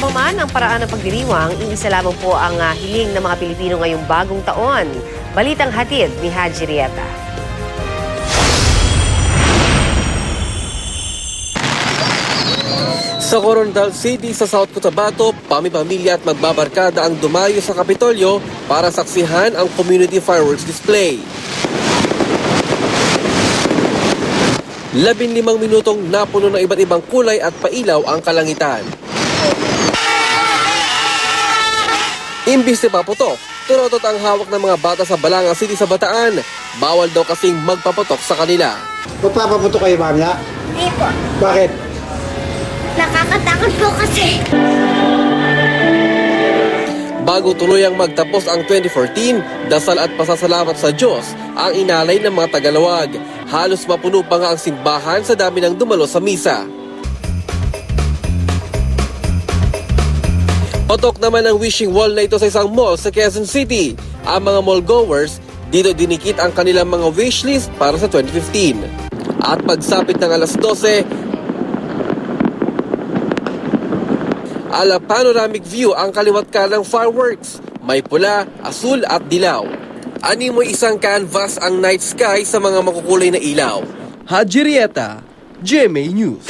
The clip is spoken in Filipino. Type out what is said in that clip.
pa man ang paraan ng pagdiriwang, iisa lamang po ang ah, hiling ng mga Pilipino ngayong bagong taon. Balitang hatid ni Haji Rieta. Sa Coronadal City sa South Cotabato, pami-pamilya at magbabarkada ang dumayo sa Kapitolyo para saksihan ang community fireworks display. Labinlimang minutong napuno ng iba't ibang kulay at pailaw ang kalangitan. Imbis na paputok, turotot ang hawak ng mga bata sa Balanga City sa Bataan. Bawal daw kasing magpaputok sa kanila. Magpapaputo kayo, mamaya? Hindi po. Bakit? Nakakatakot po kasi. Bago tuluyang magtapos ang 2014, dasal at pasasalamat sa Diyos ang inalay ng mga Tagalawag. Halos mapuno pa nga ang simbahan sa dami ng dumalo sa misa. Patok naman ang wishing wall na ito sa isang mall sa Quezon City. Ang mga mall goers, dito dinikit ang kanilang mga wishlist para sa 2015. At pagsapit ng alas 12, ala panoramic view ang kaliwat ka ng fireworks. May pula, asul at dilaw. Ani mo isang canvas ang night sky sa mga makukulay na ilaw. Haji Rieta, GMA News.